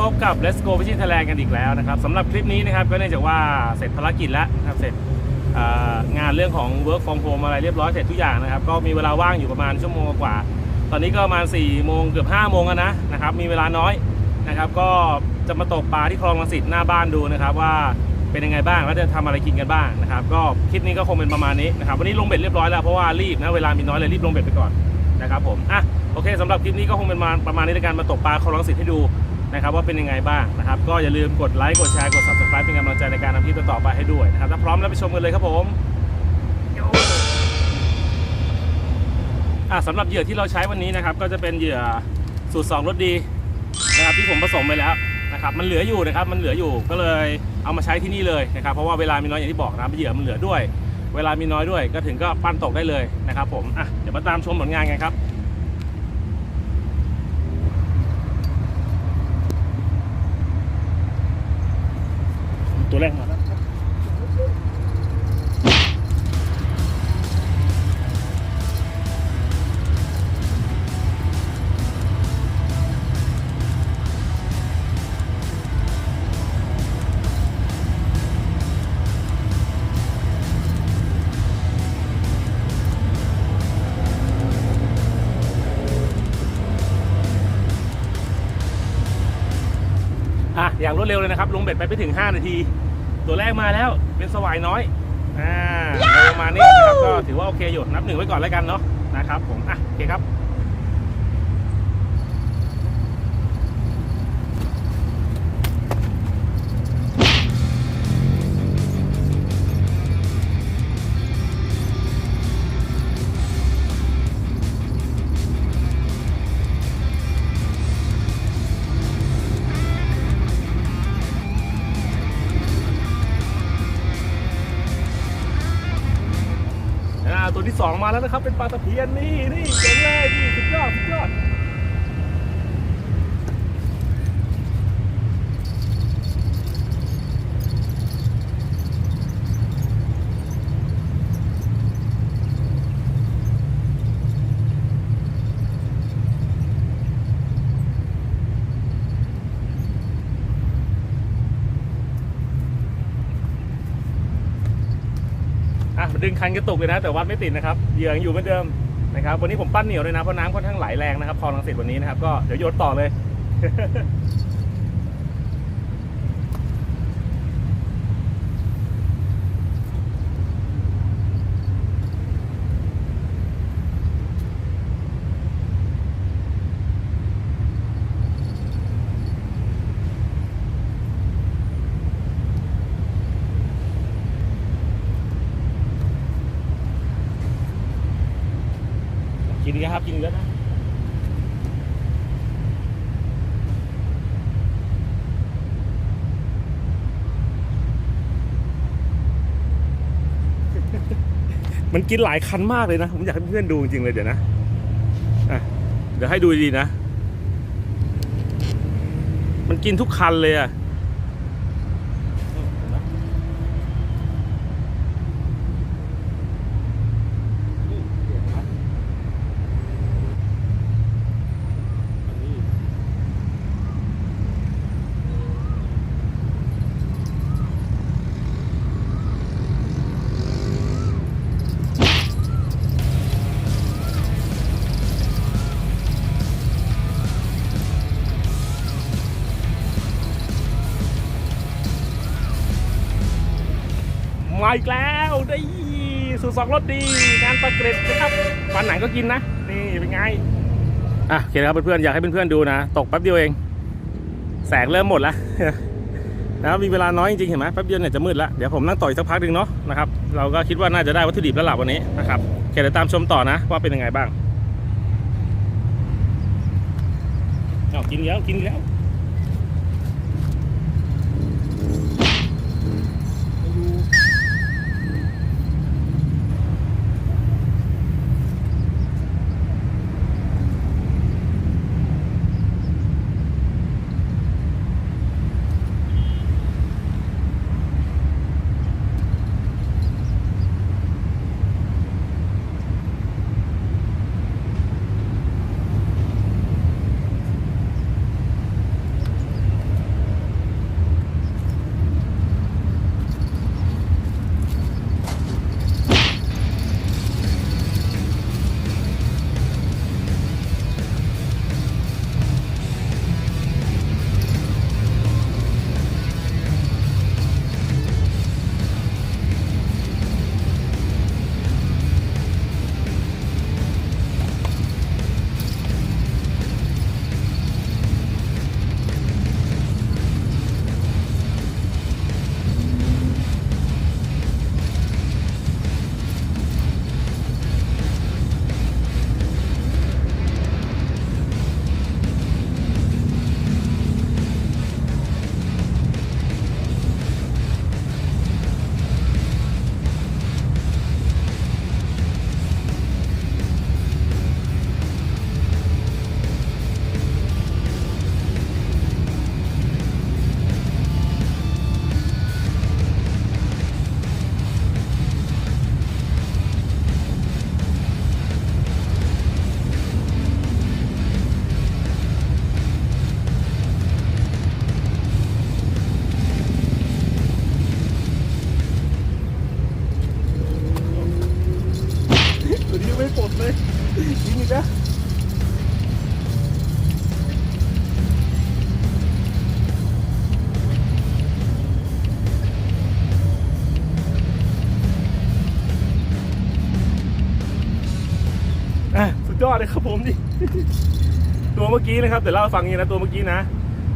พบกับ Let's Go Fishing Thailand กันอีกแล้วนะครับสำหรับคลิปนี้นะครับก็เนื่องจากว่าเสร็จภารกิจแล้วนะครับเสร็จงานเรื่องของ work from home อะไรเรียบร้อยเสร็จทุกอย่างนะครับก็มีเวลาว่างอยู่ประมาณชั่วโมงกว่า ตอนนี้ก็ประมาณ4ี่โมงเกือบ5้าโมงแล้วนะนะครับมีเวลาน้อยนะครับก็จะมาตกปลาที่คลองลังสิตหน้าบ้านดูนะครับว่าเป็นยังไงบ้างแล้วจะทำอะไรกินกันบ้างนะครับก็คลิปนี้ก็คงเป็นประมาณนี้นะครับวันนี้ลงเบ็ดเรียบร้อยแล้วเพราะว่ารีบนะเวลามีน้อยเลยรีบลงเบ็ดไปก่อนนะครับผมอะโอเคสำหรับคลิปนี้ก็คงเป็นประมาณนี้ในการมาตกปลาคลองลังสิตให้ดู นะครับว่าเป็นยังไงบ้างนะครับ ก็อย่าลืมกดไลค์กดแชร์กด subscribe เป็นกำลังใจในการทำคลิปต่อไปให้ด้วยนะครับถ้าพร้อมแล้วไปชมกันเลยครับผมอะสำหรับเหยื่อที่เราใช้วันนี้นะครับ ก็จะเป็นเหยื่อสูตร2รสดีนะครับที่ผมผสมไปแล้วนะครับมันเหลืออยู่นะครับมันเหลืออยู่ก็เลยเอามาใช้ที่นี่เลยนะครับเพราะว่าเวลามีน้อยอย่างที่บอกนะเหยื่อมันเหลือด้วย เวลามีน้อยด้วยก็ถึงก็ปั้นตกได้เลยนะครับผมอะเดี๋ยวมาตามชมผลงานกันครับ ตัวแรกมาแล้วครับอะอย่างรวดเร็วเลยนะครับ ลงเบ็ดไปไม่ถึง 5 นาที ตัวแรกมาแล้วเป็นสวายน้อยอ่าประมาณนี้นะครับก็ถือว่าโอเคอยู่นับหนึ่งไว้ก่อนแล้วกันเนาะนะครับผมอะโอเคครับ อ่าตัวที่สองมาแล้วนะครับ เป็นปลาตะเพียนนี่นี่เจ๋งเลยนี่สุดยอดสุดยอด ดึงคันกระตุกเลยนะ แต่วัดไม่ติดนะครับเหยื่อยังอยู่เหมือนเดิมนะครับวันนี้ผมปั้นเหนียวเลยนะเพราะน้ำค่อนข้างไหลแรงนะครับคลองลังสิตวันนี้นะครับก็เดี๋ยวโยนต่อเลยีครับกินอีกแล้วนะมันกินหลายคันมากเลยนะ ผมอยากให้เพื่อนดูจริงๆเลยเดี๋ยวนะะเดี๋ยวให้ดูดีนะ มันกินทุกคันเลยอะ มาอีกแล้วได้สูตรสองรสดีงานปลาเกร็ดนะครับปลาไหนก็กินนะ นี่เป็นไง อะโอเคนะครับเพื่อนๆอยากให้เพื่อนๆดูนะ ตกแป๊บเดียวเอง แสงเริ่มหมดแล้วนะครับมีเวลาน้อยจริงๆเห็นไหมแป๊บเดียวเนี่ยจะมืดแล้วเดี๋ยวผมนั่งต่ออีกสักพักหนึ่งเนาะนะครับเราก็คิดว่าน่าจะได้วัตถุดิบแล้วล่ะวันนี้นะครับเคเดี๋ยวตามชมต่อนะ ว่าเป็นยังไงบ้างเอากินแล้วกินแล้ว อดเลยครับผมนี่ ตัวเมื่อกี้นะครับเดี๋ยวเล่าให้ฟังนี้นะตัวเมื่อกี้นะ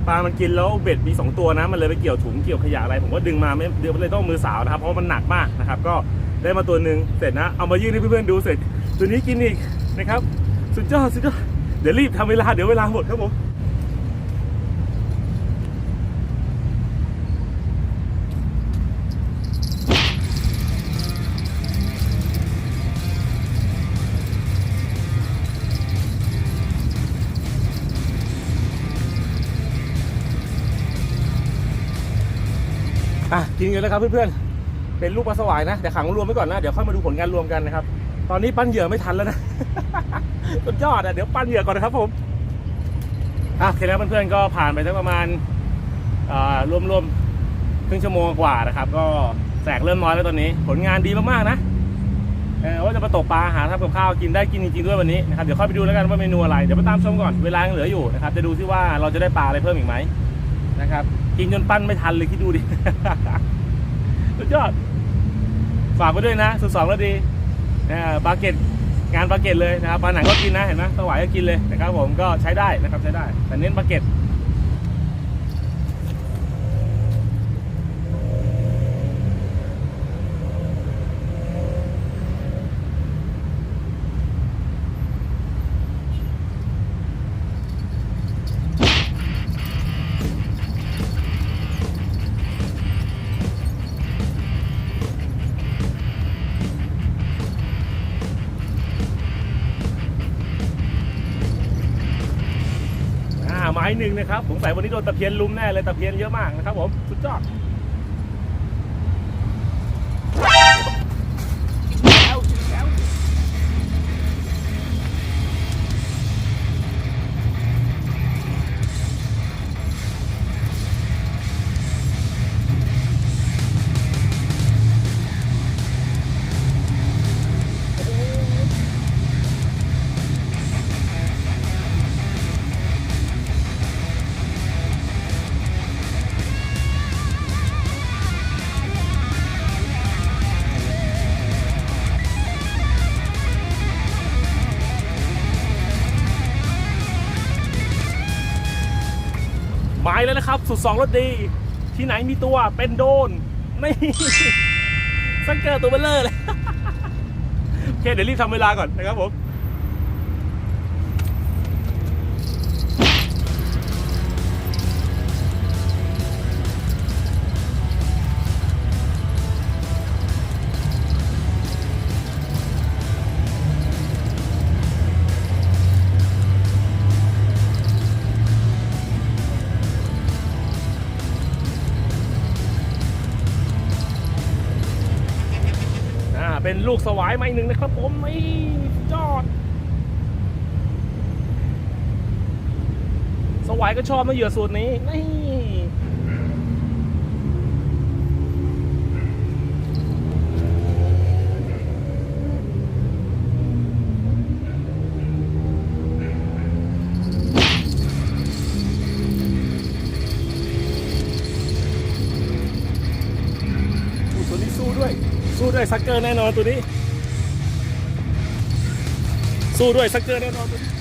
ปลามันกินแล้วเบ็ดมีสองตัวนะ มันเลยไปเกี่ยวถุงเกี่ยวขยะอะไร ผมก็ดึงมาไม่เดี๋ยวเลยต้องมือสาวนะครับ เพราะมันหนักมากนะครับ ก็ได้มาตัวหนึ่งเสร็จนะ เอามายื่นให้เพื่อนๆดูเสร็จ ตัวนี้กินอีกนะครับ สุดยอดสุดยอดเดี๋ยวรีบทำเวลาเดี๋ยวเวลาหมดครับผม อะกินกันแล้วครับเพื่อนๆ เป็นลูกปลาสวายนะ แต่ขังรวมไว้ก่อนนะ เดี๋ยวค่อยมาดูผลงานรวมกันนะครับ ตอนนี้ปั้นเหยื่อไม่ทันแล้วนะสุดยอดอะ เดี๋ยวปั้นเหยื่อก่อนนะครับผม อะโอเคแล้วเพื่อนๆ ก็ผ่านไปสักประมาณอ่ารวมๆ ครึ่งชั่วโมงกว่านะครับ ก็แสกเริ่มน้อยแล้วตอนนี้ ผลงานดีมากๆ นะเออว่าจะมาตกปลาหาทำกับข้าวกินได้กินจริงๆด้วยวันนี้นะครับเดี๋ยวค่อยไปดูแล้วกันว่าเมนูอะไร เดี๋ยวมาตามชมก่อนเวลายังเหลืออยู่นะครับจะดูซิว่าเราจะได้ปลาอะไรเพิ่มอีกไหมนะครับ กินจนปั้นไม่ทันเลยคิดดูดิ สุดยอด ฝากไปด้วยนะสุดสองแล้วดีนะบาเก็ตงานบาเก็ตเลยนะครับปลาหนังก็กินนะเห็นไหมสวายก็กินเลยนะครับผมก็ใช้ได้นะครับใช้ได้ แต่เน้นบาเก็ตายหนึ่งนะครับสงสัยวันนี้โดนตะเพียนลุมแน่เลยตะเพียนเยอะมากนะครับผมสุดยอด แล้วนะครับ สุดสองรถดี ที่ไหนมีตัวเป็นโดนนี่สังเกตตัวเบลเลอร์เลย โอเค เดี๋ยวรีบทำเวลาก่อนนะครับผม ลูกสวายมาอีกหนึ่งนะครับผมไม่จอด สวายก็ชอบมาเหยื่อสูตรนี้นี่ ด้วยซักเกอร์แน่นอนตัวนี้ สู้ด้วยซักเกอร์แน่นอนตัวนี้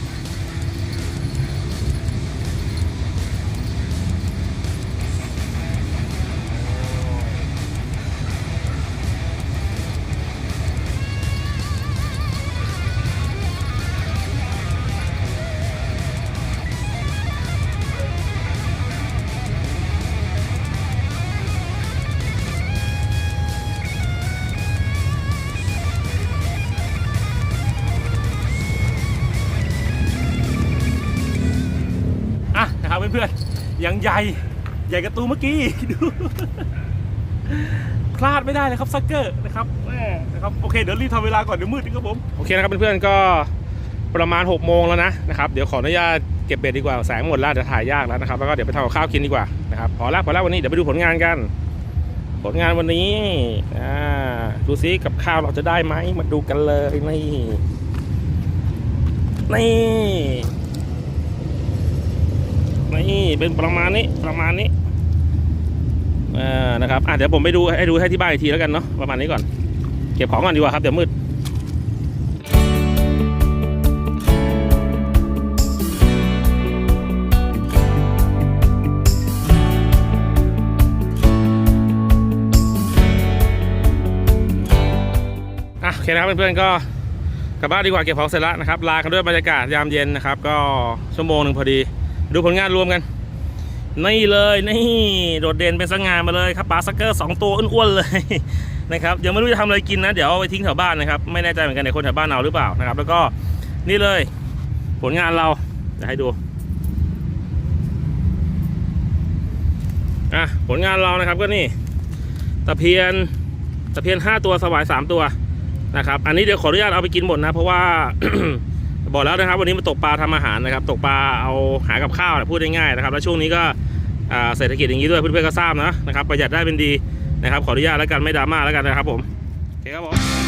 ยังใหญ่ ใหญ่กระตูเมื่อกี้ดูพลาดไม่ได้เลยครับซักเกอร์นะครับแม่นะครับโอเคเดี๋ยวรีบทำเวลาก่อนเดี๋ยวมืดนะครับผมโอเคนะครับเพื่อนๆก็ประมาณ6กโมงแล้วนะนะครับเดี๋ยวขออนุญาตเก็บเบ็ดดีกว่าแสงหมดแล้วเดี๋ยวถ่ายยากแล้วนะครับแล้วก็เดี๋ยวไปทำกับข้าวกินดีกว่านะครับพอละพอละวันนี้เดี๋ยวไปดูผลงานกัน ผลงานวันนี้อ่าดูซิกับข้าวเราจะได้ไหมมาดูกันเลยนี่นี่ นี่เป็นประมาณนี้ประมาณนี้อ่านะครับอะเดี๋ยวผมไปดูให้ดูให้ที่บ้านอีกทีแล้วกันเนาะประมาณนี้ก่อน เก็บของก่อนดีกว่าครับเดี๋ยวมืดโอเคนะครับเพื่อนๆก็กลับบ้านดีกว่าเก็บของเสร็จแล้วนะครับลากันด้วยบรรยากาศยามเย็นนะครับ ก็ชั่วโมงหนึ่งพอดี ดูผลงานรวมกัน นี่เลยนี่โดดเด่นเป็นสง่ามาเลยครับปลาซักเกอร์สองตัวอ้วนๆเลยนะครับยังไม่รู้จะทำอะไรกินนะ เดี๋ยวเอาไปทิ้งแถวบ้านนะครับ ไม่แน่ใจเหมือนกันในคนแถวบ้านเอาหรือเปล่านะครับ แล้วก็นี่เลย ผลงานเราจะให้ดูอะผลงานเรานะครับก็นี่ตะเพียนตะเพียนห้าตัวสวายสามตัวนะครับ อันนี้เดี๋ยวขออนุญาตเอาไปกินหมดนะ เพราะว่า บอกแล้วนะครับ วันนี้มาตกปลาทำอาหารนะครับ ตกปลาเอาหากับข้าวนะพูดง่ายๆนะครับ แล้วช่วงนี้ก็เศรษฐกิจอย่างนี้ด้วยเพื่อนๆก็ทราบนะนะครับ ประหยัดได้เป็นดีนะครับ ขออนุญาตแล้วกันไม่ดราม่าแล้วกันนะครับผมโอเคครับผม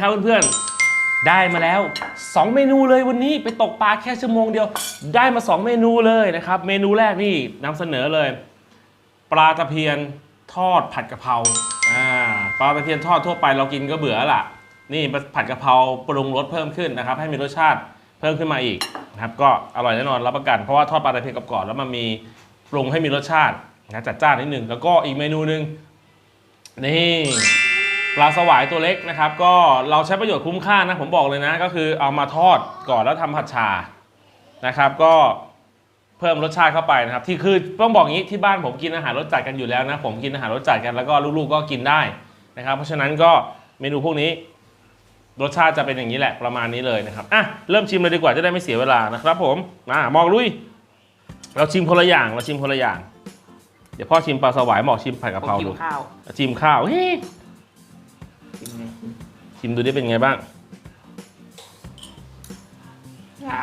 ครับเพื่อนๆ ได้มาแล้ว 2 เมนูเลยวันนี้ไปตกปลาแค่ชั่วโมงเดียว ได้มา 2 เมนูเลยนะครับ เมนูแรกนี่นำเสนอเลย ปลาตะเพียนทอดผัดกะเพราอ่าปลาตะเพียนทอดทั่วไปเรากินก็เบื่อละนี่ผัดกะเพราปรุงรสเพิ่มขึ้นนะครับ ให้มีรสชาติเพิ่มขึ้นมาอีกนะครับก็อร่อยแน่นอนรับประกัน เพราะว่าทอดปลาตะเพียนกรอบๆแล้วมันมีปรุงให้มีรสชาตินะจัดจ้านนิดนึงแล้วก็อีกเมนูหนึ่งนี่ ปลาสวายตัวเล็กนะครับ ก็เราใช้ประโยชน์คุ้มค่านะผมบอกเลยนะ ก็คือเอามาทอดก่อนแล้วทำผัดชานะครับ ก็เพิ่มรสชาติเข้าไปนะครับ ที่คือต้องบอกงี้ที่บ้านผมกินอาหารรสจัดกันอยู่แล้วนะ ผมกินอาหารรสจัดกันแล้วก็ลูกๆก็กินได้นะครับ เพราะฉะนั้นก็เมนูพวกนี้รสชาติจะเป็นอย่างนี้แหละประมาณนี้เลยนะครับอะเริ่มชิมเลยดีกว่าจะได้ไม่เสียเวลานะครับ ผมมามองลุย เราชิมคนละอย่างเราชิมคนละอย่าง เดี๋ยวพ่อชิมปลาสวายหมอกชิมผัดกะเพรากิดูนข้าวชิมข้าวเฮ้ยกินไง ชิมดูได้เป็นไงบ้างอะ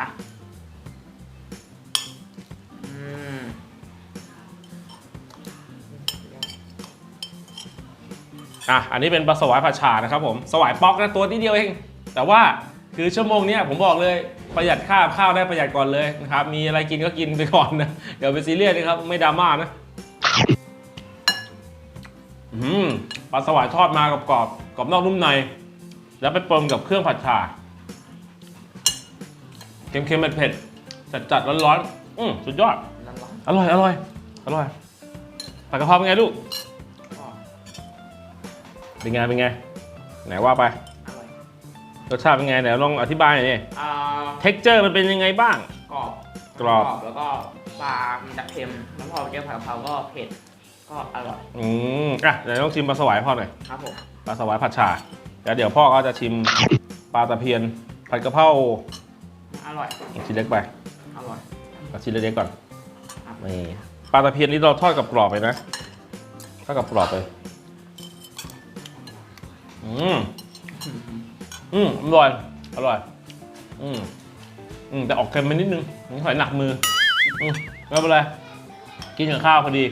อืมอะ อันนี้เป็นปลาสวายผัดฉ่านะครับผม สวายป๊อกนะตัวนิดเดียวเอง แต่ว่าคือชั่วโมงเนี้ยผมบอกเลยประหยัดค่าข้าวได้ประหยัดก่อนเลยนะครับ มีอะไรกินก็กินไปก่อนนะอย่าไปซีเรียสนะครับ ไม่ดราม่านะ อืมปลาสวายทอดมากรอบกรอบๆ กรอบนอกนุ่มใน แล้วไปปนกับเครื่องผัดฉ่าเค็มๆเผ็ดๆจัดๆร้อนๆอืมสุดยอดร้อนอร่อยอร่อยอร่อยผัดกะเพราเป็นไงลูกๆก็เป็นไงเป็นไง ไหนว่าไปอร่อยรสชาติเป็นไงไหนลองอธิบายหน่อยดิอ่าเท็กเจอร์มันเป็นยังไงบ้าง กรอบกรอบ แล้วก็ปลามีแต่เค็มแล้วพอแก้วผัดกะเพราก็เผ็ด ก็อร่อย อืมอะเดี๋ยวต้องชิมปลาสวายพ่อหน่อย ครับผม ปลาสวายผัดฉ่าแล้วเดี๋ยวพ่อก็จะชิมปลาตะเพียนผัดกะเพราอร่อย ชิ้นเล็กไปอร่อยเอาชิ้นเล็กๆก่อนครับนี่ปลาตะเพียนนี่เราทอดกับกรอบไปนะทอดกับกรอบไปอืมอืมอร่อยอร่อย อืมอืมแต่ออกเค็มไปนิดนึงหอยหนักมืออืมไม่เป็นไรกินกับข้าวพอดี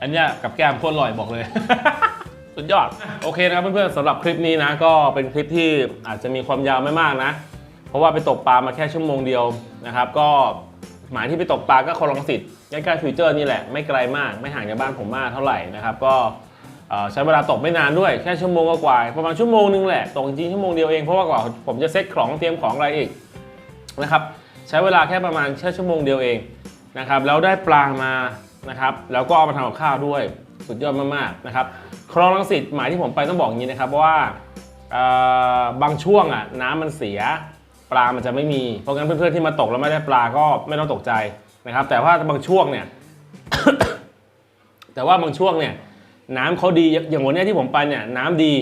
อันเนี้ยกับแก้มโคตรอร่อยบอกเลย สุดยอด โอเคนะครับเพื่อนๆสำหรับคลิปนี้นะ ก็เป็นคลิปที่อาจจะมีความยาวไม่มากนะ เพราะว่าไปตกปลามาแค่ชั่วโมงเดียวนะครับ ก็หมายที่ไปตกปลาก็คลองสิทธิ์ใกล้ๆฟิวเจอร์นี่แหละ ไม่ไกลมาก ไม่ห่างจากบ้านผมมากเท่าไหร่นะครับ ก็ใช้เวลาตกไม่นานด้วย แค่ชั่วโมงกว่าๆประมาณชั่วโมงนึงแหละ ตกจริงๆชั่วโมงเดียวเอง เพราะว่ากว่าผมจะเซ็ตของเตรียมของอะไรอีกนะครับ ใช้เวลาแค่ประมาณแค่ชั่วโมงเดียวเองนะครับ แล้วได้ปลามานะครับ แล้วก็เอามาทำกับข้าวด้วย สุดยอดมากๆนะครับคลองลังสิตหมายที่ผมไปต้องบอกอย่างนี้นะครับว่าบางช่วงอะน้ำมันเสียปลามันจะไม่มีเพราะงั้นเพื่อนๆที่มาตกแล้วไม่ได้ปลาก็ไม่ต้องตกใจนะครับ แต่ว่าบางช่วงเนี่ย แต่ว่าบางช่วงเนี่ยน้ำเขาดีอย่างวันนี้ที่ผมไปเนี่ยน้ำดี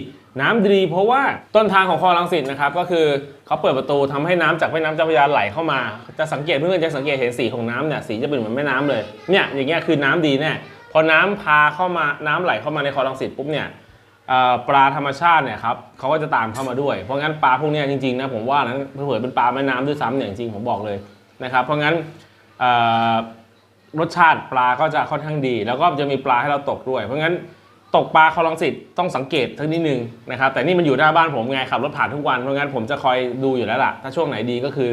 น้ำดี เพราะว่าต้นทางของคลองลังสิตนะครับก็คือเขาเปิดประตูทำให้น้ำจากแม่น้ำเจ้าพระยาไหลเข้ามา จะสังเกตเพื่อนๆจะสังเกตเห็นสีของน้ำเนี่ยสีจะเป็นเหมือนแม่น้ำเลยเนี่ยอย่างเงี้ยคือน้ำดีแน่ พอน้ำพาเข้ามาน้ำไหลเข้ามาในคลองลังสิตปุ๊บเนี่ยปลาธรรมชาติเนี่ยครับเขาก็จะตามเข้ามาด้วย เพราะงั้นปลาพวกนี้จริงๆนะผมว่านั้นเผื่อเป็นปลาแม่น้ำด้วยซ้ำเนี่ยจริงผมบอกเลยนะครับ เพราะงั้นรสชาติปลาก็จะค่อนข้างดี แล้วก็จะมีปลาให้เราตกด้วย เพราะงั้นตกปลาคลองลังสิตต้องสังเกตทั้งนิดนึงนะครับ แต่นี่มันอยู่หน้าบ้านผมไงขับรถผ่านทุกวันเพราะงั้นผมจะคอยดูอยู่แล้วล่ะ ถ้าช่วงไหนดีก็คือ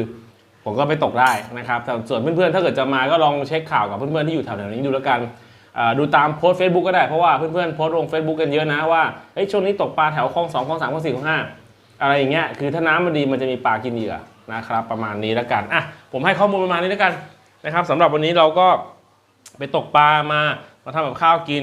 ผมก็ไปตกได้นะครับแต่ส่วนเพื่อนๆถ้าเกิดจะมาก็ลองเช็คข่าวกับเพื่อนๆที่อยู่แถวๆนี้ดูแล้วกัน ดูตามโพสต์ Facebook ก็ได้เพราะว่าเพื่อนๆโพสต์ลง Facebook กันเยอะนะว่าเฮ้ยช่วงนี้ตกปลาแถวคลองสองคลองสามคลองสี่คลองห้าอะไรอย่างเงี้ยคือถ้าน้ำมันดีมันจะมีปลากินเหยื่อนะครับประมาณนี้แล้วกันอะผมให้ข้อมูลประมาณนี้แล้วกันนะครับสำหรับวันนี้เราก็ไปตกปลามามาทำกับข้าวกิน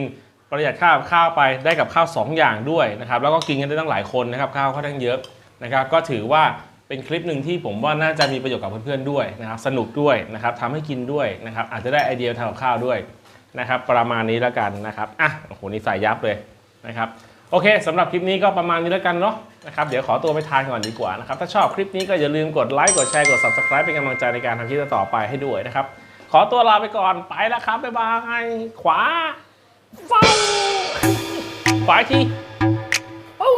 ประหยัดค่าข้าวไปได้กับข้าว 2 อย่างด้วยนะครับแล้วก็กินกันได้ตั้งหลายคนนะครับข้าวค่อนข้างเยอะนะครับก็ถือว่าเป็นคลิปหนึ่งที่ผมว่าน่าจะมีประโยชน์กับเพื่อนๆด้วยนะครับสนุกด้วยนะครับทำให้กินด้วยนะครับอาจจะได้ไอเดียทำกับข้าวด้วย นะครับ ประมาณนี้แล้วกันนะครับอะโอ้โหนี่ใส่ยับเลยนะครับโอเคสำหรับคลิปนี้ก็ประมาณนี้แล้วกันเนาะนะครับเดี๋ยวขอตัวไปทานก่อนดีกว่านะครับถ้าชอบคลิปนี้ก็อย่าลืมกดไลค์กดแชร์กด subscribe เป็นกำลังใจในการทำคลิปต่อไปให้ด้วยนะครับ ขอตัวลาไปก่อนไปแล้วครับบ๊ายบายขวาฟ้าขวาอีกทีปู้